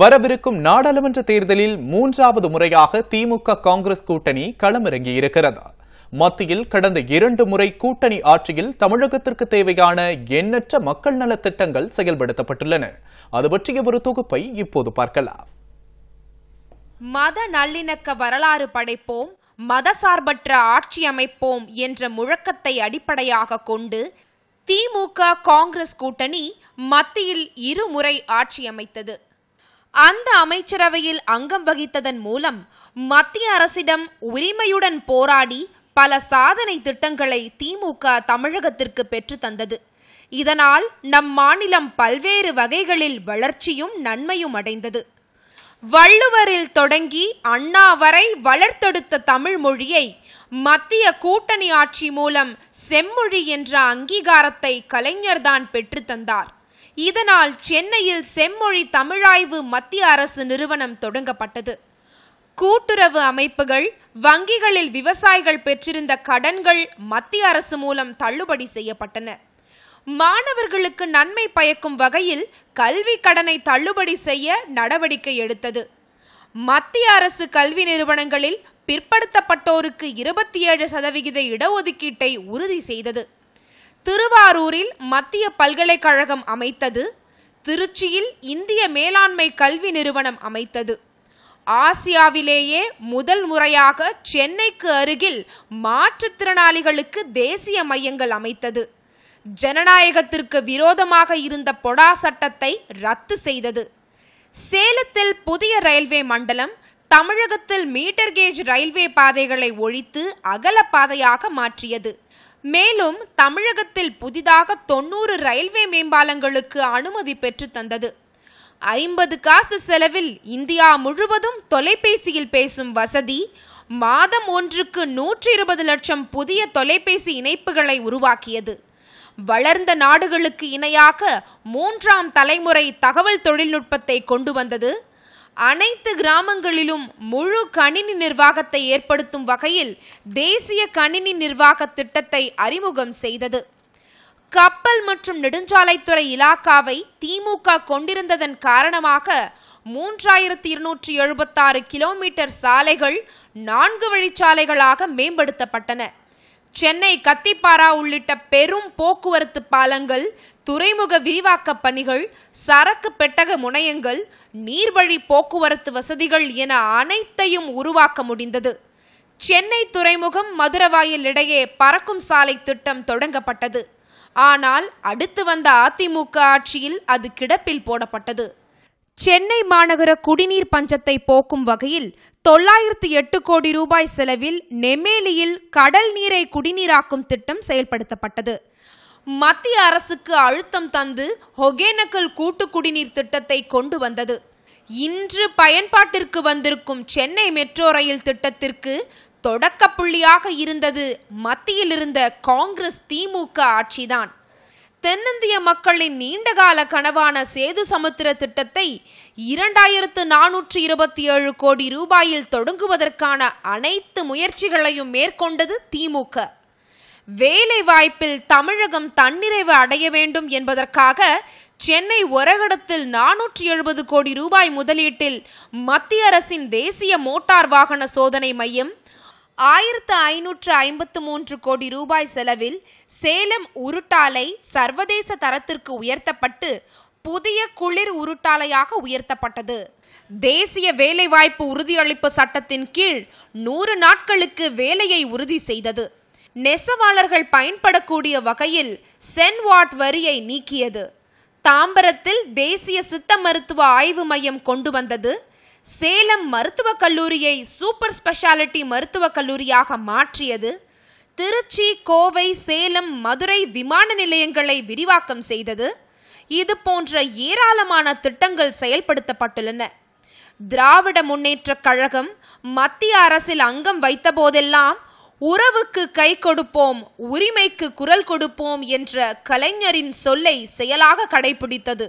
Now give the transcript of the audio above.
வரவிருக்கும் நாடாளுமன்ற தேர்தலில் மூன்றாவது முறையாக திமுக காங்கிரஸ் கூட்டணி களமிறங்கியிருக்கிறது. மத்தியில் கடந்த இரண்டு முறை கூட்டணி ஆட்சியில் தமிழகத்திற்கு தேவையான எண்ணற்ற மக்கள் நலத் திட்டங்கள் செயல்படுத்தப்பட்டுள்ளன. அது பற்றிய ஒரு தொகுப்பை இப்போது பார்க்கலாம். மத நல்லிணக்க வரலாறு படைப்போம் மதசார்பற்ற ஆட்சி அமைப்போம் என்ற முழக்கத்தை அடிப்படையாக கொண்டு திமுக காங்கிரஸ் கூட்டணி மத்தியில் இருமுறை ஆட்சி அமைத்தது. அந்த அமைச்சரவையில் அங்கம் வகித்ததன் மூலம் மத்திய அரசிடம் உரிமையுடன் போராடி பல சாதனை திட்டங்களை திமுக தமிழகத்திற்கு பெற்று தந்தது. இதனால் நம் மாநிலம் பல்வேறு வகைகளில் வளர்ச்சியும் நன்மையும் அடைந்தது. வள்ளுவரில் தொடங்கி அண்ணா வரை வளர்த்தெடுத்த தமிழ் மொழியை மத்திய கூட்டணி ஆட்சி மூலம் செம்மொழி என்ற அங்கீகாரத்தை கலைஞர்தான் பெற்றுத்தந்தார் தந்தார். இதனால் சென்னையில் செம்மொழி தமிழாய்வு மத்திய அரசு நிறுவனம் தொடங்கப்பட்டது. கூட்டுறவு அமைப்புகள் வங்கிகளில் விவசாயிகள் பெற்றிருந்த கடன்கள் மத்திய அரசு மூலம் தள்ளுபடி செய்யப்பட்டன. மாணவர்களுக்கு நன்மை பயக்கும் வகையில் கல்வி கடனை தள்ளுபடி செய்ய நடவடிக்கை எடுத்தது. மத்திய அரசு கல்வி நிறுவனங்களில் பிற்படுத்தப்பட்டோருக்கு இருபத்தி ஏழு சதவிகித இடஒதுக்கீட்டை உறுதி செய்தது. திருவாரூரில் மத்திய பல்கலைக்கழகம் அமைத்தது. திருச்சியில் இந்திய மேலாண்மை கல்வி நிறுவனம் அமைத்தது. ஆசியாவிலேயே முதல் முறையாக சென்னைக்கு அருகில் மாற்றுத்திறனாளிகளுக்கு தேசிய மையங்கள் அமைத்தது. ஜனநாயகத்திற்கு விரோதமாக இருந்த பொடா சட்டத்தை ரத்து செய்தது. சேலத்தில் புதிய ரயில்வே மண்டலம் தமிழகத்தில் மீட்டர் கேஜ் ரயில்வே பாதைகளை ஒழித்து அகல பாதையாக மாற்றியது. மேலும் தமிழகத்தில் புதிதாக தொண்ணூறு ரயில்வே மேம்பாலங்களுக்கு அனுமதி பெற்று தந்தது. ஐம்பது காசு செலவில் இந்தியா முழுவதும் தொலைபேசியில் பேசும் வசதி மாதம் ஒன்றுக்கு நூற்றி இருபது லட்சம் புதிய தொலைபேசி இணைப்புகளை உருவாக்கியது. வளர்ந்த நாடுகளுக்கு இணையாக மூன்றாம் தலைமுறை தகவல் தொழில்நுட்பத்தை கொண்டு வந்தது. அனைத்து கிராமங்களிலும் முழு கணினி நிர்வாகத்தை ஏற்படுத்தும் வகையில் தேசிய கணினி நிர்வாக திட்டத்தை அறிமுகம் செய்தது. கப்பல் மற்றும் நெடுஞ்சாலைத்துறை இலாக்காவை திமுக கொண்டிருந்ததன் காரணமாக மூன்றாயிரத்தி இருநூற்றி எழுபத்தாறு கிலோமீட்டர் சாலைகள் நான்கு வழிச்சாலைகளாக மேம்படுத்தப்பட்டன. சென்னை கத்திப்பாரா உள்ளிட்ட பெரும் போக்குவரத்து பாலங்கள் துறைமுக விரிவாக்க பணிகள் சரக்கு பெட்டக முனையங்கள் நீர்வழி போக்குவரத்து வசதிகள் என அனைத்தையும் உருவாக்க முடிந்தது. சென்னை துறைமுகம் மதுரவாயில் இடையே பறக்கும் சாலை திட்டம் தொடங்கப்பட்டது. ஆனால் அடுத்து வந்த அதிமுக ஆட்சியில் அது கிடப்பில் போடப்பட்டது. சென்னை மாநகர குடிநீர் பஞ்சத்தை போக்கும் வகையில் தொள்ளாயிரத்து எட்டு கோடி ரூபாய் செலவில் நெமேலியில் கடல் நீரை குடிநீராக்கும் திட்டம் செயல்படுத்தப்பட்டது. மத்திய அரசுக்கு அழுத்தம் தந்து ஒகேனக்கல் கூட்டு குடிநீர் திட்டத்தை கொண்டு வந்தது. இன்று பயன்பாட்டிற்கு வந்திருக்கும் சென்னை மெட்ரோ ரயில் திட்டத்திற்கு தொடக்க புள்ளியாக இருந்தது மத்தியில் இருந்த காங்கிரஸ் திமுக ஆட்சிதான். தென்னிந்திய மக்களின் நீண்டகால கனவான சேது சமுத்திர திட்டத்தை இரண்டாயிரத்து நானூற்று இருபத்தி ஏழு கோடி ரூபாயில் தொடங்குவதற்கான அனைத்து முயற்சிகளையும் மேற்கொண்டது திமுக. வேலை வாய்ப்பில் தமிழகம் தன்னிறைவு அடைய வேண்டும் என்பதற்காக சென்னை ஒரகடத்தில் நானூற்றி எழுபது கோடி ரூபாய் முதலீட்டில் மத்திய அரசின் தேசிய மோட்டார் வாகன சோதனை மையம் ஆயிரத்து ஐநூற்று ஐம்பத்து மூன்று கோடி ரூபாய் செலவில் சேலம் உருட்டாலை சர்வதேச தரத்திற்கு உயர்த்தப்பட்டு புதிய குளிர் உருட்டாலையாக உயர்த்தப்பட்டது. தேசிய வேலைவாய்ப்பு உறுதியளிப்பு சட்டத்தின் கீழ் நூறு நாட்களுக்கு வேலையை உறுதி செய்தது. நெசவாளர்கள் பயன்படக்கூடிய வகையில் சென்வாட் வரியை நீக்கியது. தாம்பரத்தில் தேசிய சித்த மருத்துவ ஆய்வு மையம் கொண்டு வந்தது. சேலம் மருத்துவக் கல்லூரியை சூப்பர் ஸ்பெஷாலிட்டி மருத்துவக் கல்லூரியாக மாற்றியது. திருச்சி கோவை சேலம் மதுரை விமான நிலையங்களை விரிவாக்கம் செய்தது. இது போன்ற ஏராளமான திட்டங்கள் செயல்படுத்தப்பட்டுள்ளன. திராவிட முன்னேற்றக் கழகம் மத்திய அரசில் அங்கம் வைத்த போதெல்லாம் உறவுக்கு கை கொடுப்போம் உரிமைக்கு குரல் கொடுப்போம் என்ற கலைஞரின் சொல்லை செயலாக கடைபிடித்தது.